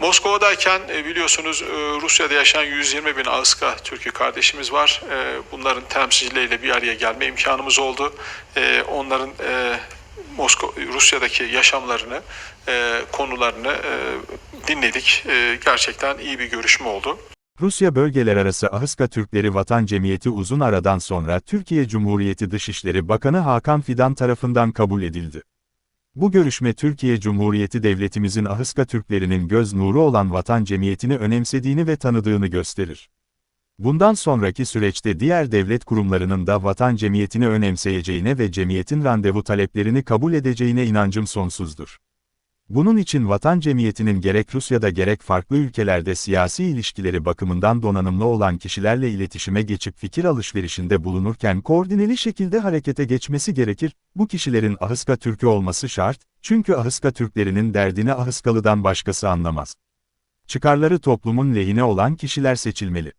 Moskova'dayken e, biliyorsunuz e, Rusya'da yaşayan 120 bin Ağızka Türk'ü kardeşimiz var. E, Bunların temsilcileriyle bir araya gelme imkanımız oldu. Onların Moskova, Rusya'daki yaşamlarını, konularını dinledik. Gerçekten iyi bir görüşme oldu. Rusya bölgeler arası Ahıska Türkleri Vatan Cemiyeti uzun aradan sonra Türkiye Cumhuriyeti Dışişleri Bakanı Hakan Fidan tarafından kabul edildi. Bu görüşme Türkiye Cumhuriyeti Devletimizin Ahıska Türklerinin göz nuru olan Vatan Cemiyeti'ni önemsediğini ve tanıdığını gösterir. Bundan sonraki süreçte diğer devlet kurumlarının da Vatan Cemiyeti'ni önemseyeceğine ve cemiyetin randevu taleplerini kabul edeceğine inancım sonsuzdur. Bunun için Vatan Cemiyeti'nin gerek Rusya'da gerek farklı ülkelerde siyasi ilişkileri bakımından donanımlı olan kişilerle iletişime geçip fikir alışverişinde bulunurken koordineli şekilde harekete geçmesi gerekir, bu kişilerin Ahıska Türk'ü olması şart, çünkü Ahıska Türklerinin derdini Ahıskalı'dan başkası anlamaz. Çıkarları toplumun lehine olan kişiler seçilmeli.